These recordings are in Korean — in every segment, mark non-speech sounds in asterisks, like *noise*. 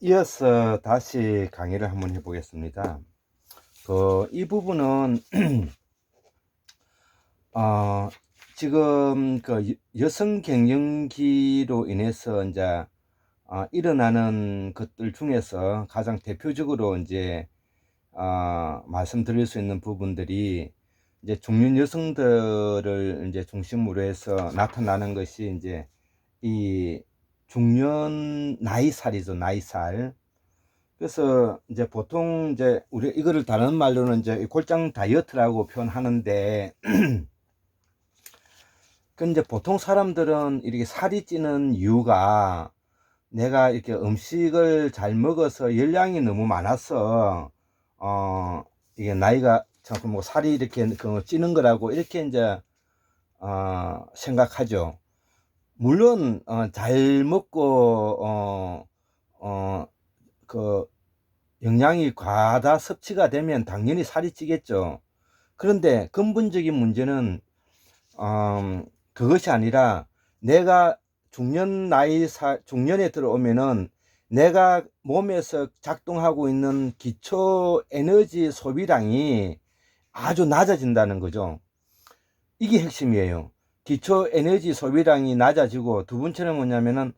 이어서 다시 강의를 한번 해보겠습니다. 그, 이 부분은, *clears throat* 어, 지금 그 여- 여성 갱년기로 인해서 이제, 어, 일어나는 것들 중에서 가장 대표적으로 이제, 어, 말씀드릴 수 있는 부분들이 이제 중년 여성들을 이제 중심으로 해서 나타나는 것이 이제 이 중년 나이살이죠, 나이살. 그래서 이제 보통 이제 우리 이거를 다른 말로는 이제 골장 다이어트라고 표현하는데 *clears throat* 그 이제 보통 사람들은 이렇게 살이 찌는 이유가 내가 이렇게 음식을 잘 먹어서 열량이 너무 많아서 어 이게 나이가 자꾸 뭐 살이 이렇게 그 찌는 거라고 이렇게 이제 어 생각하죠. 물론 어, 잘 먹고 어, 어, 그 영양이 과다 섭취가 되면 당연히 살이 찌겠죠. 그런데 근본적인 문제는 음, 그것이 아니라 내가 중년 나이 사, 중년에 들어오면은 내가 몸에서 작동하고 있는 기초 에너지 소비량이 아주 낮아진다는 거죠. 이게 핵심이에요. 기초 에너지 소비량이 낮아지고 두 번째는 뭐냐면은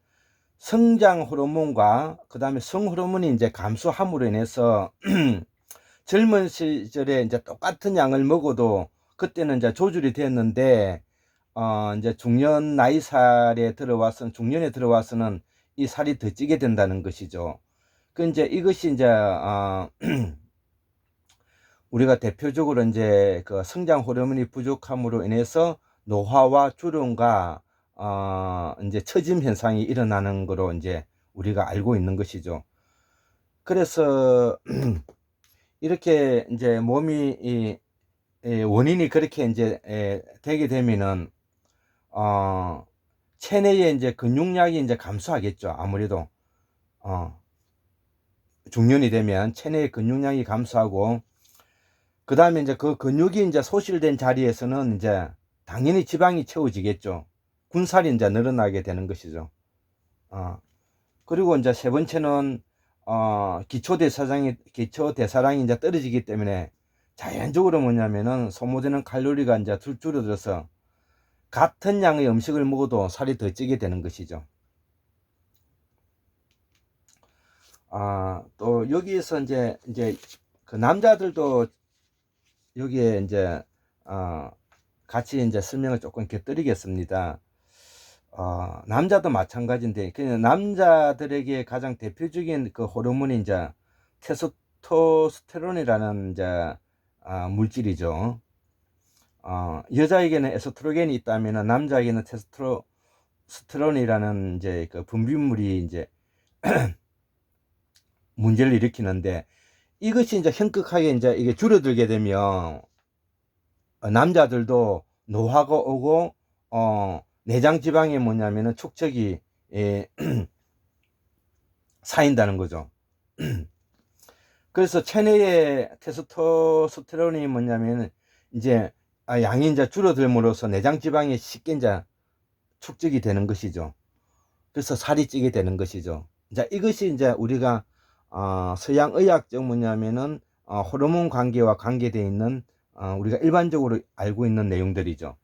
성장 호르몬과 그 다음에 성 호르몬이 이제 감소함으로 인해서 *clears throat* 젊은 시절에 이제 똑같은 양을 먹어도 그때는 이제 조절이 됐는데 어 이제 중년 나이 살에 들어와서 중년에 들어와서는 이 살이 더 찌게 된다는 것이죠. 그 이제 이것이 이제 어 *clears throat* 우리가 대표적으로 이제 그 성장 호르몬이 부족함으로 인해서 노화와 주름과 어 이제 처짐 현상이 일어나는 거로 이제 우리가 알고 있는 것이죠. 그래서 *clears throat* 이렇게 이제 몸이 이, 이 원인이 그렇게 이제 에, 되게 되면은 어 체내에 이제 근육량이 이제 감소하겠죠. 아무래도 어 중년이 되면 체내의 근육량이 감소하고 그 다음에 이제 그 근육이 이제 소실된 자리에서는 이제 당연히 지방이 채워지겠죠. 군살이 이제 늘어나게 되는 것이죠. 어. 그리고 이제 세 번째는 어, 기초 대사량이 기초 대사량이 이제 떨어지기 때문에 자연적으로 뭐냐면은 소모되는 칼로리가 이제 줄- 줄어들어서 같은 양의 음식을 먹어도 살이 더 찌게 되는 것이죠. 아, 또 여기에서 이제 이제 그 남자들도 여기에 이제 어, 같이 이제 설명을 조금 곁들이겠습니다. 어, 남자도 마찬가지인데 그냥 남자들에게 가장 대표적인 그 호르몬이 이제 테스토스테론이라는 이제 아, 물질이죠. 어, 여자에게는 에스트로겐이 있다면 남자에게는 테스토스테론이라는 이제 그 분비물이 이제 *clears throat* 문제를 일으키는데 이것이 이제 현격하게 이제 이게 줄어들게 되면 어, 남자들도 노화가 오고 어 내장 지방이 뭐냐면은 축적이 예, *clears throat* 쌓인다는 거죠. *clears throat* 그래서 체내의 테스토스테론이 뭐냐면 이제 아, 양이 이제 줄어들므로써 내장 지방이 쉽게 이제 축적이 되는 것이죠. 그래서 살이 찌게 되는 것이죠. 자, 이것이 이제 우리가 어, 서양 의학적 뭐냐면은 어, 호르몬 관계와 관계되어 있는 어, 우리가 일반적으로 알고 있는 내용들이죠.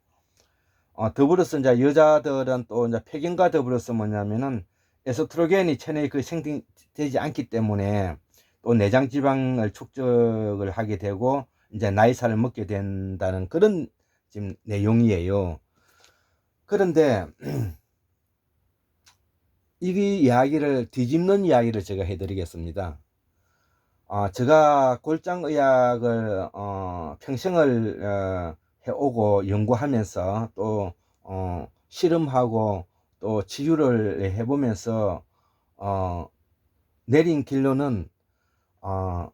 어, 더불어서 이제 여자들은 또 이제 폐경과 더불어서 뭐냐면은 에스트로겐이 체내에 그 생성되지 않기 때문에 또 내장 지방을 축적을 하게 되고 이제 나이살을 먹게 된다는 그런 지금 내용이에요. 그런데 *clears throat* 이 이야기를 뒤집는 이야기를 제가 해드리겠습니다. 어, 제가 골장의학을 어, 평생을 어, 해오고 연구하면서 또 어, 실험하고 또 치유를 해보면서 어, 내린 결론은 어,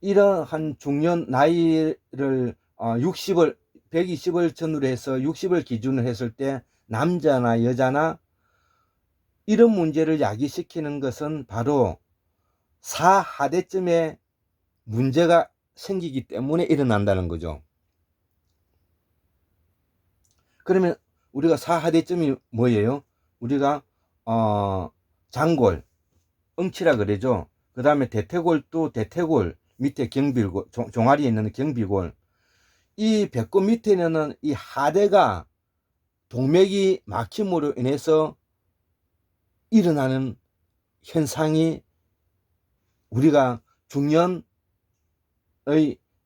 이러한 중년 나이를 어, 60을 120을 전후로 해서 60을 기준으로 했을 때 남자나 여자나 이런 문제를 야기시키는 것은 바로 사하대쯤에 문제가 생기기 때문에 일어난다는 거죠. 그러면 우리가 사하대쯤이 뭐예요? 우리가 어 장골, 응치라 그러죠. 그 다음에 대퇴골도 대퇴골 밑에 경비골 종- 종아리에 있는 경비골 이 배꼽 밑에는 이 하대가 동맥이 막힘으로 인해서 일어나는 현상이 우리가 중년의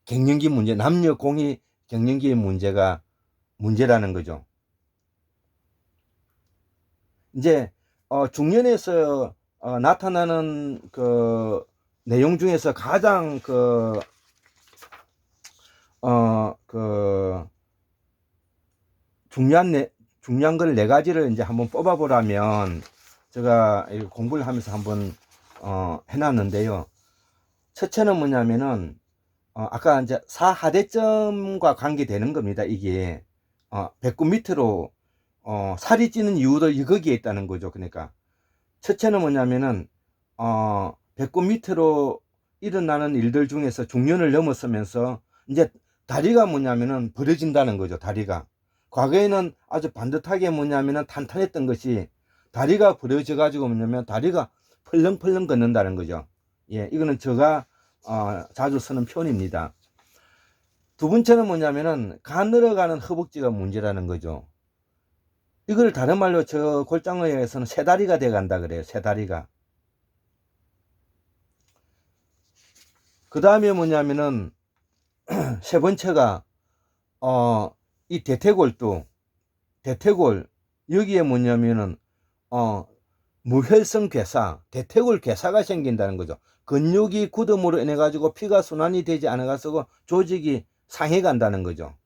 갱년기 문제, 남녀 공이 갱년기의 문제가 문제라는 거죠. 이제 어, 중년에서 어, 나타나는 그 내용 중에서 가장 그 어, 그 중요한 네, 중요한 걸 네 가지를 이제 한번 뽑아보라면 제가 이 공부를 하면서 한번 어, 해놨는데요. 첫째는 뭐냐면은 어, 아까 이제 사하대점과 관계되는 겁니다. 이게 어, 배꼽 밑으로 어, 살이 찌는 이유도 이 거기에 있다는 거죠. 그러니까 첫째는 뭐냐면은 어, 배꼽 밑으로 일어나는 일들 중에서 중년을 넘어서면서 이제 다리가 뭐냐면은 벌어진다는 거죠. 다리가 과거에는 아주 반듯하게 뭐냐면은 탄탄했던 것이 다리가 벌어져 가지고 뭐냐면 다리가 펄렁펄렁 걷는다는 거죠. 예, 이거는 제가 어, 자주 쓰는 표현입니다. 두 번째는 뭐냐면은 가늘어가는 허벅지가 문제라는 거죠. 이걸 다른 말로 저 골장의에서는 새다리가 돼 간다 그래요. 새다리가. 그 다음에 뭐냐면은 *clears throat* 세 번째가 어 이 대퇴골도 대퇴골 여기에 뭐냐면은 어 무혈성 괴사 대퇴골 괴사가 생긴다는 거죠. 근육이 굳음으로 인해 가지고 피가 순환이 되지 않아 가지고 조직이 상해 간다는 거죠.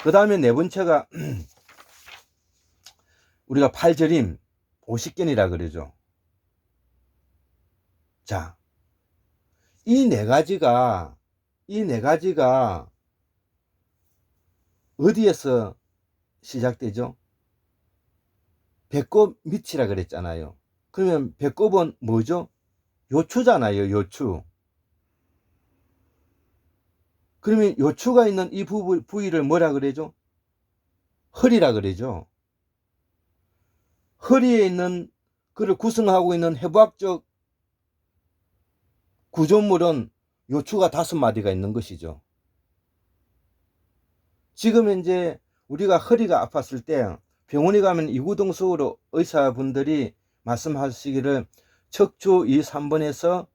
그 다음에 네 번째가 *clears throat* 우리가 팔저림 오십견이라 그러죠. 자, 이 네 가지가 이 네 가지가 어디에서 시작되죠? 배꼽 밑이라 그랬잖아요. 그러면 배꼽은 뭐죠? 요추잖아요, 요추. 그러면 요추가 있는 이 부위를 뭐라 그래죠? 허리라 그러죠. 허리에 있는 그를 구성하고 있는 해부학적 구조물은 요추가 다섯 마디가 있는 것이죠. 지금 이제 우리가 허리가 아팠을 때 병원에 가면 이구동성으로 의사분들이 말씀하시기를 척추 2, 3번에서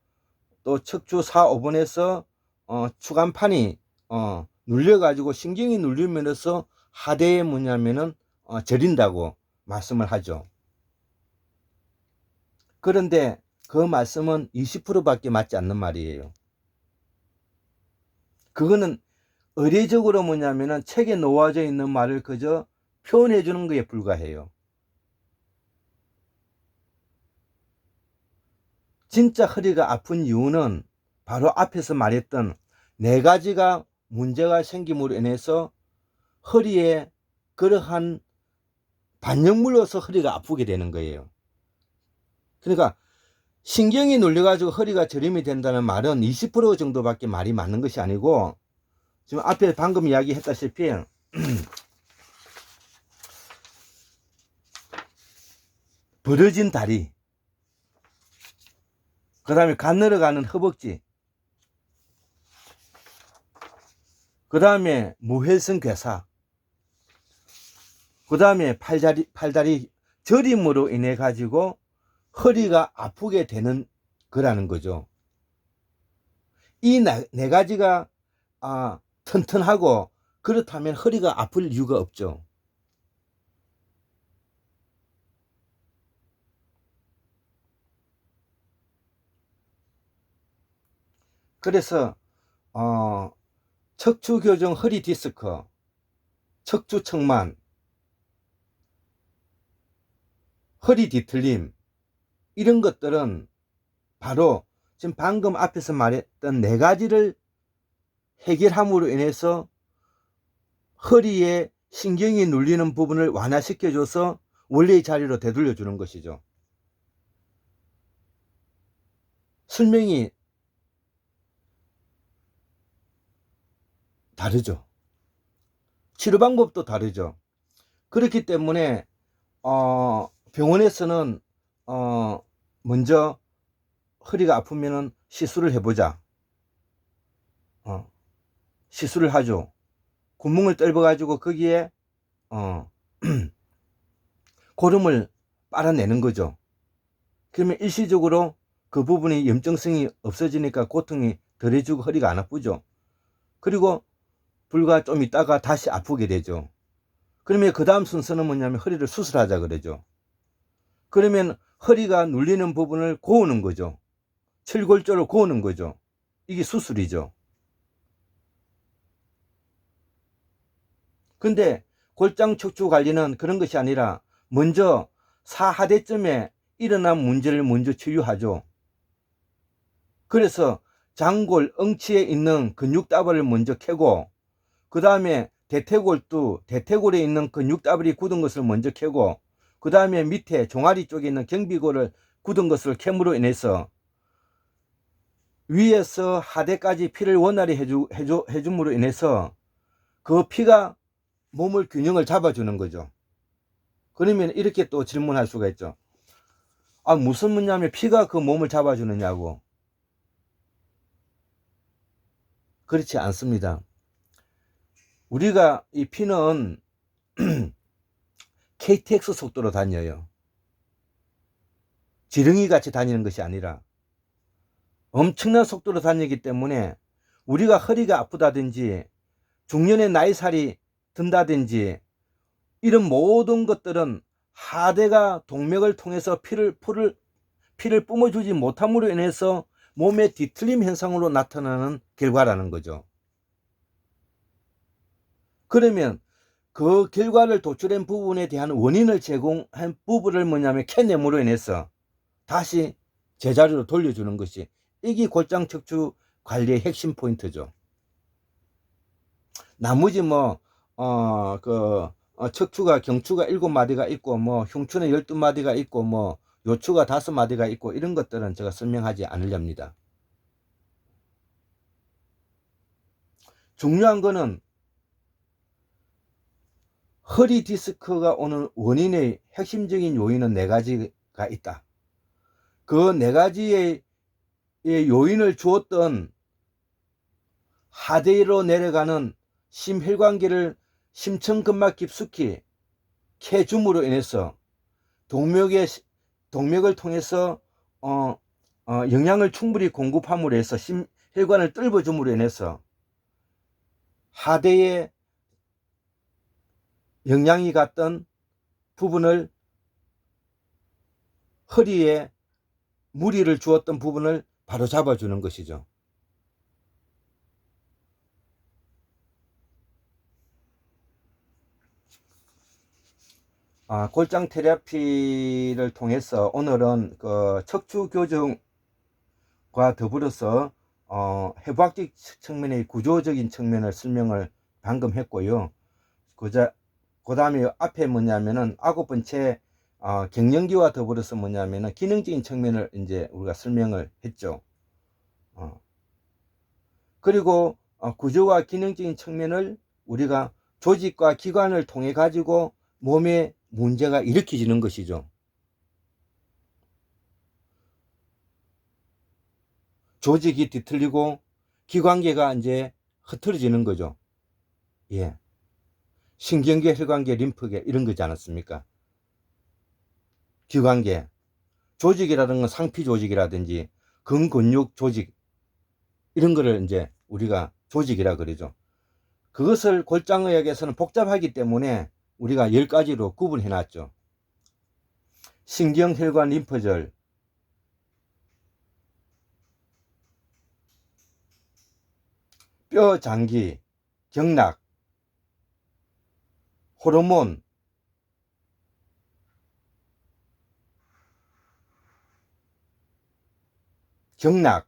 또 척추 4, 5번에서 어, 추간판이 어, 눌려가지고 신경이 눌리면서 하대에 뭐냐면은 어, 저린다고 말씀을 하죠. 그런데 그 말씀은 20%밖에 맞지 않는 말이에요. 그거는 의례적으로 뭐냐면은 책에 놓아져 있는 말을 그저 표현해 주는 것에 불과해요. 진짜 허리가 아픈 이유는 바로 앞에서 말했던 네 가지가 문제가 생김으로 인해서 허리에 그러한 반영물로서 허리가 아프게 되는 거예요. 그러니까 신경이 눌려가지고 허리가 저림이 된다는 말은 20% 정도밖에 말이 맞는 것이 아니고 지금 앞에 방금 이야기했다시피 *clears throat* 벌어진 다리 그 다음에 가늘어가는 허벅지 그 다음에 무혈성 괴사 그 다음에 팔다리, 팔다리 저림으로 인해 가지고 허리가 아프게 되는 거라는 거죠. 이 네 가지가 아, 튼튼하고 그렇다면 허리가 아플 이유가 없죠. 그래서 어, 척추 교정 허리 디스크, 척추 측만, 허리 뒤틀림 이런 것들은 바로 지금 방금 앞에서 말했던 네 가지를 해결함으로 인해서 허리에 신경이 눌리는 부분을 완화시켜줘서 원래의 자리로 되돌려 주는 것이죠. 설명이 다르죠. 치료 방법도 다르죠. 그렇기 때문에 어, 병원에서는 어, 먼저 허리가 아프면은 시술을 해보자. 어, 시술을 하죠. 구멍을 뚫어가지고 거기에, 어, *clears throat* 고름을 빨아내는 거죠. 그러면 일시적으로 그 부분이 염증성이 없어지니까 고통이 덜해지고 허리가 안 아프죠. 그리고 불과 좀 있다가 다시 아프게 되죠. 그러면 그 다음 순서는 뭐냐면 허리를 수술하자 그러죠. 그러면 허리가 눌리는 부분을 고우는 거죠. 철골조를 고우는 거죠. 이게 수술이죠. 근데 골장 척추 관리는 그런 것이 아니라 먼저 사하대점에 일어난 문제를 먼저 치유하죠. 그래서 장골, 엉치에 있는 근육다발을 먼저 캐고 그 다음에 대퇴골두, 대퇴골에 있는 근육다발이 굳은 것을 먼저 캐고 그 다음에 밑에 종아리 쪽에 있는 경비골을 굳은 것을 캠으로 인해서 위에서 하대까지 피를 원활히 해주, 해주, 해줌으로 인해서 그 피가 몸을 균형을 잡아주는 거죠. 그러면 이렇게 또 질문할 수가 있죠. 아, 무슨 문냐면 피가 그 몸을 잡아주느냐고. 그렇지 않습니다. 우리가 이 피는 KTX *clears throat* 속도로 다녀요. 지렁이 같이 다니는 것이 아니라 엄청난 속도로 다니기 때문에 우리가 허리가 아프다든지 중년의 나이살이 든다든지 이런 모든 것들은 하대가 동맥을 통해서 피를 피를 피를 뿜어주지 못함으로 인해서 몸의 뒤틀림 현상으로 나타나는 결과라는 거죠. 그러면 그 결과를 도출한 부분에 대한 원인을 제공한 부분을 뭐냐면 캐냄으로 인해서 다시 제자리로 돌려주는 것이 이게 골장 척추 관리의 핵심 포인트죠. 나머지 뭐, 어, 그, 어, 척추가, 경추가 일곱 마디가 있고, 뭐, 흉추는 열두 마디가 있고, 뭐, 요추가 다섯 마디가 있고, 이런 것들은 제가 설명하지 않으렵니다. 중요한 거는 허리 디스크가 오는 원인의 핵심적인 요인은 네 가지가 있다. 그 네 가지의 요인을 주었던 하대로 내려가는 심혈관계를 심층근막 깊숙이 캐줌으로 인해서 동맥의 동맥을 통해서 어, 어, 영양을 충분히 공급함으로 해서 심혈관을 뚫어줌으로 인해서 하대에 영양이 갔던 부분을 허리에 무리를 주었던 부분을 바로 잡아주는 것이죠. 아, 골장 테라피를 통해서 오늘은 그 척추 교정과 더불어서 어, 해부학적 측면의 구조적인 측면을 설명을 방금 했고요. 그자 그 다음에 앞에 뭐냐면은 아홉 번째 어, 갱년기와 더불어서 뭐냐면은 기능적인 측면을 이제 우리가 설명을 했죠. 어. 그리고 어, 구조와 기능적인 측면을 우리가 조직과 기관을 통해 가지고 몸에 문제가 일으켜지는 것이죠. 조직이 뒤틀리고 기관계가 이제 흐트러지는 거죠. 예. 신경계, 혈관계, 림프계 이런 거지 않았습니까? 기관계, 조직이라든가 상피 조직이라든지 근근육 조직 이런 거를 이제 우리가 조직이라 그러죠. 그것을 골장의학에서는 복잡하기 때문에 우리가 10가지로 구분해 놨죠. 신경, 혈관, 림프절, 뼈, 장기, 경락, 호르몬, 경락,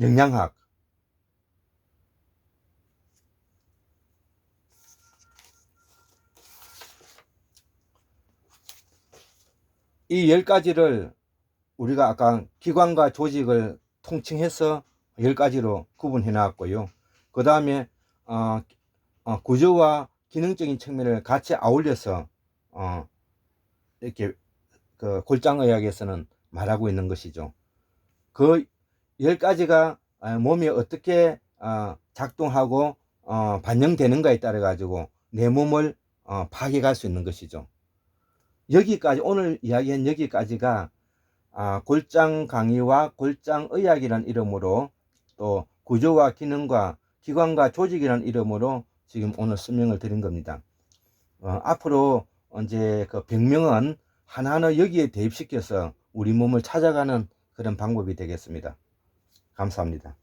영양학, 이 열 가지를 우리가 아까 기관과 조직을 통칭해서 열 가지로 구분해 놨고요. 그 다음에 어, 어, 구조와 기능적인 측면을 같이 아울려서 어, 이렇게 그 골장의학에서는 말하고 있는 것이죠. 그 열 가지가 아, 몸이 어떻게 어, 작동하고 어, 반영되는가에 따라 가지고 내 몸을 어, 파괴할 수 있는 것이죠. 여기까지 오늘 이야기한 여기까지가 아, 골장 강의와 골장 의학이라는 이름으로 또 구조와 기능과 기관과 조직이라는 이름으로 지금 오늘 설명을 드린 겁니다. 어, 앞으로 이제 그 병명은 하나하나 여기에 대입시켜서 우리 몸을 찾아가는 그런 방법이 되겠습니다. 감사합니다.